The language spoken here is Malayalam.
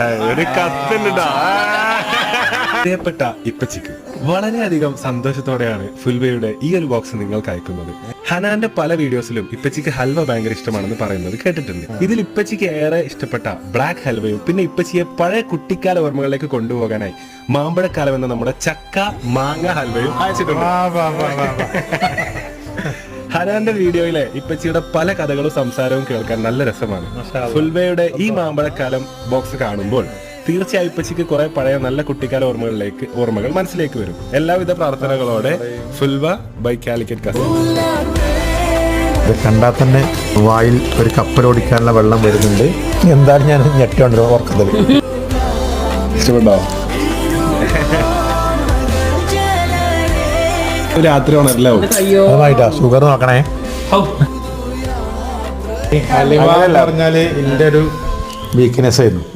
ഒരു കത്തുന്നുണ്ടാ പ്രിയപ്പെട്ട ഇപ്പച്ചിക്ക് വളരെയധികം സന്തോഷത്തോടെയാണ് ഫുൽബയുടെ ഈ ഒരു ബോക്സ് നിങ്ങൾക്ക് അയക്കുന്നത്. ഹനാന്റെ പല വീഡിയോസിലും ഇപ്പച്ചിക്ക് ഹൽവ ഭയങ്കര ഇഷ്ടമാണെന്ന് പറയുന്നത് കേട്ടിട്ടുണ്ട്. ഇതിൽ ഇപ്പച്ചിക്ക് ഏറെ ഇഷ്ടപ്പെട്ട ബ്ലാക്ക് ഹൽവയും പിന്നെ ഇപ്പച്ചിയെ പഴയ കുട്ടിക്കാല ഓർമ്മകളിലേക്ക് കൊണ്ടുപോകാനായി മാമ്പഴക്കാലം എന്ന നമ്മുടെ ചക്ക മാങ്ങ ഹൽവയും അയച്ചിട്ടുണ്ട്. ഹനാന്റെ വീഡിയോയിലെ ഇപ്പച്ചിയുടെ പല കഥകളും സംസാരവും കേൾക്കാൻ നല്ല രസമാണ്. ഫുൽബയുടെ ഈ മാമ്പഴക്കാലം ബോക്സ് കാണുമ്പോൾ തീർച്ചയായും ഇപ്പച്ചിക്ക് കുറെ പഴയ നല്ല കുട്ടിക്കാല ഓർമ്മകളിലേക്ക് ഓർമ്മകൾ മനസ്സിലേക്ക് വരും. എല്ലാവിധ പ്രാർത്ഥനകളോടെ ഫുൽബ ബൈ കാലിക്കറ്റ് കസ ഇത് കണ്ടാൽ തന്നെ വായിൽ ഒരു കപ്പലോടിക്കാനുള്ള വെള്ളം വരുന്നുണ്ട്. എന്തായാലും ഞാൻ ഞെട്ടുണ്ട് ഓർക്കുന്നത് ഇഷ്ടപ്പെട്ടോ രാത്രി ഉണരല്ലോ നന്നായിട്ടാ ഷുഗർ നോക്കണേ. എന്ന് പറഞ്ഞാൽ എന്റെ ഒരു വീക്ക്നെസ് ആയിരുന്നു.